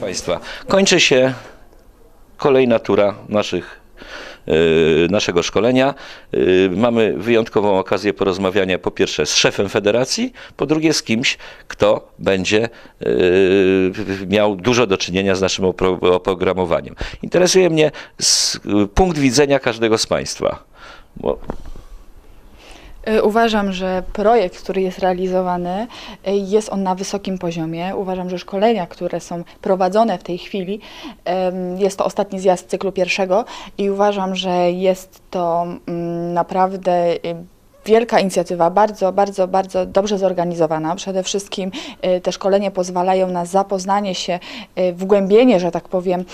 Państwa, kończy się kolejna tura naszych, y, naszego szkolenia. Y, Mamy wyjątkową okazję porozmawiania po pierwsze z szefem federacji, po drugie z kimś, kto będzie y, miał dużo do czynienia z naszym opro- oprogramowaniem. Interesuje mnie punkt widzenia każdego z Państwa. Bo Uważam, że projekt, który jest realizowany, y, jest on na wysokim poziomie. Uważam, że szkolenia, które są prowadzone w tej chwili, jest to ostatni zjazd cyklu pierwszego i uważam, że jest to mm, naprawdę wielka inicjatywa, bardzo, bardzo, bardzo dobrze zorganizowana. Przede wszystkim y, te szkolenia pozwalają na zapoznanie się, y, wgłębienie, że tak powiem, y,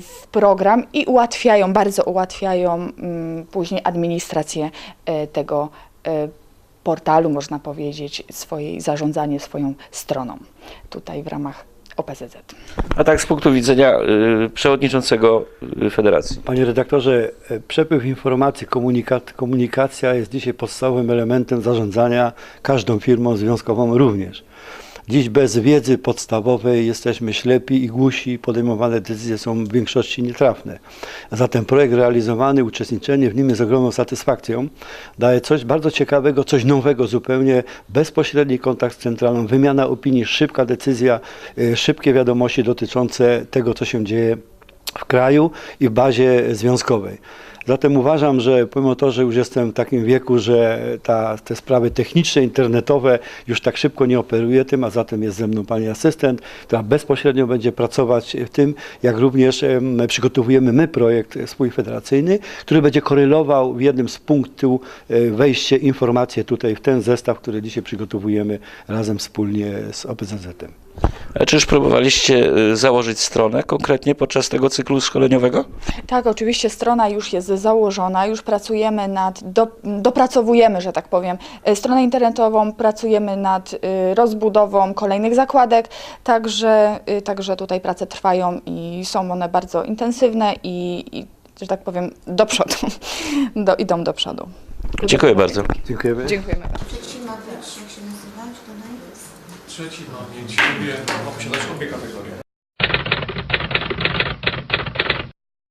w program i ułatwiają, bardzo ułatwiają mm, później administrację tego portalu, można powiedzieć, swojej, zarządzanie swoją stroną tutaj w ramach OPZZ. A tak z punktu widzenia y, przewodniczącego y, federacji. Panie redaktorze, e, przepływ informacji, komunikat, komunikacja jest dzisiaj podstawowym elementem zarządzania każdą firmą związkową również. Dziś bez wiedzy podstawowej jesteśmy ślepi i głusi, podejmowane decyzje są w większości nietrafne. Zatem projekt realizowany, uczestniczenie w nim jest ogromną satysfakcją. Daje coś bardzo ciekawego, coś nowego zupełnie, bezpośredni kontakt z centralą, wymiana opinii, szybka decyzja, e, szybkie wiadomości dotyczące tego, co się dzieje w kraju i w bazie związkowej. Zatem uważam, że pomimo to, że już jestem w takim wieku, że ta, te sprawy techniczne, internetowe już tak szybko nie operuję tym, a zatem jest ze mną pani asystent, która bezpośrednio będzie pracować w tym, jak również em, przygotowujemy my projekt spój federacyjny, który będzie korelował w jednym z punktów e, wejście informacje tutaj w ten zestaw, który dzisiaj przygotowujemy razem wspólnie z OPZZ-em. A czy już próbowaliście y, założyć stronę konkretnie podczas tego cyklu szkoleniowego? Tak, oczywiście strona już jest założona, już pracujemy nad, do, dopracowujemy, że tak powiem, e, stronę internetową, pracujemy nad y, rozbudową kolejnych zakładek, także, y, także tutaj prace trwają i są one bardzo intensywne i, i że tak powiem, do przodu, do, idą do przodu. Dziękuję bardzo. Dziękujemy. Dziękujemy. Trzeci ma też, jak się nazywać tutaj? Trzeci ma mieć obie, ma posiadać obie kategorie.